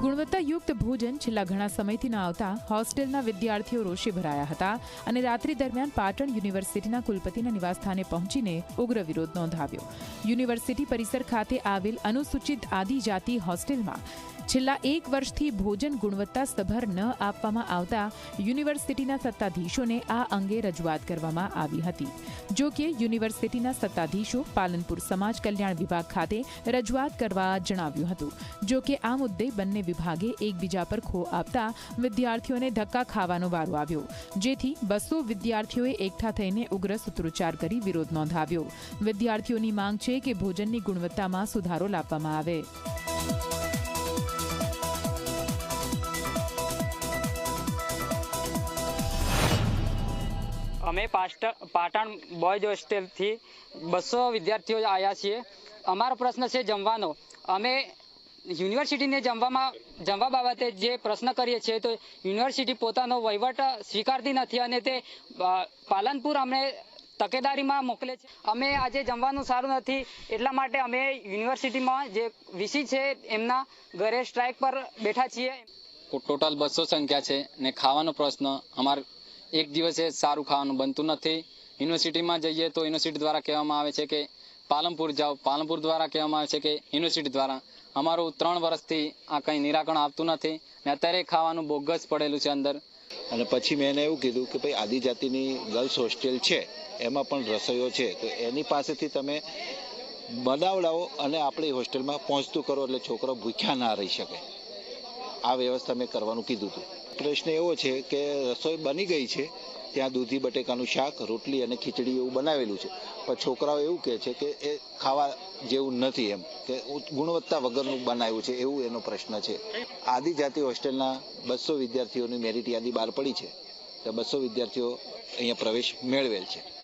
ગુણવત્તાયુક્ત ભોજન છેલ્લા ઘણા સમયથી ન આવતા હોસ્ટેલના વિદ્યાર્થીઓ રોષે ભરાયા હતા અને રાત્રિ દરમિયાન પાટણ યુનિવર્સિટીના કુલપતિના નિવાસસ્થાને પહોંચીને ઉગ્ર વિરોધ નોંધાવ્યો. યુનિવર્સિટી પરિસર ખાતે આવેલ અનુસૂચિત આદિજાતિ હોસ્ટેલમાં છેલ્લા એક વર્ષથી ભોજન ગુણવત્તાસભર ન આપવામાં આવતા યુનિવર્સિટીના સત્તાધીશોને આ અંગે રજૂઆત કરવામાં આવી હતી. જો કે યુનિવર્સિટીના સત્તાધીશો પાલનપુર સમાજ કલ્યાણ વિભાગ ખાતે રજૂઆત કરવા જણાવ્યું હતું. જો કે આ મુદ્દે બંને વિભાગે એકબીજા પર ખો આપતા વિદ્યાર્થીઓને ધક્કા ખાવાનો વારો આવ્યો, જેથી બસો વિદ્યાર્થીઓએ એકઠા થઈને ઉગ્ર સૂત્રોચ્ચાર કરી વિરોધ નોંધાવ્યો. વિદ્યાર્થીઓની માંગ છે કે ભોજનની ગુણવત્તામાં સુધારો લાવવામાં આવે. અમે પાટણ બોયઝ હોસ્ટેલથી બસો વિદ્યાર્થીઓ આવ્યા છીએ. અમારો પ્રશ્ન છે જમવાનો. અમે યુનિવર્સિટીને જમવામાં, જમવા બાબતે જે પ્રશ્ન કરીએ છીએ તો યુનિવર્સિટી પોતાનો વહીવટ સ્વીકારતી નથી અને તે પાલનપુર અમને તકેદારીમાં મોકલે છે. અમે આજે જમવાનું સારું નથી એટલા માટે અમે યુનિવર્સિટીમાં જે વીસી છે એમના ઘરે સ્ટ્રાઇક પર બેઠા છીએ. ટોટલ બસો સંખ્યા છે ને ખાવાનો પ્રશ્ન અમારે એક દિવસે સારું ખાવાનું બનતું નથી. યુનિવર્સિટીમાં જઈએ તો યુનિવર્સિટી દ્વારા કહેવામાં આવે છે કે પાલનપુર જાઓ. પાલનપુર દ્વારા કહેવામાં આવે છે કે યુનિવર્સિટી દ્વારા અમારું ત્રણ વર્ષથી આ કંઈ નિરાકરણ આપતું નથી ને અત્યારે ખાવાનું બોગસ પડેલું છે અંદર. અને પછી મેં એને એવું કીધું કે ભાઈ આદિજાતિની ગર્લ્સ હોસ્ટેલ છે, એમાં પણ રસોઈઓ છે. તો એની પાસેથી તમે બનાવડાવો અને આપણી હોસ્ટેલમાં પહોંચતું કરો એટલે છોકરો ભૂખ્યા ના રહી શકે. આ વ્યવસ્થા મેં કરવાનું કીધું હતું. પ્રશ્ન એવો છે કે રસોઈ બની ગઈ છે, ત્યાં દૂધી, બટેકાનું શાક, રોટલી અને ખીચડી એવું બનાવેલું છે. પણ છોકરાઓ એવું કહે છે કે એ ખાવા જેવું નથી એમ, કે ગુણવત્તા વગરનું બનાવ્યું છે એવું એનો પ્રશ્ન છે. આદિજાતિ હોસ્ટેલના બસો વિદ્યાર્થીઓની મેરિટ યાદી બહાર પડી છે, તો બસો વિદ્યાર્થીઓ અહીંયા પ્રવેશ મેળવેલ છે.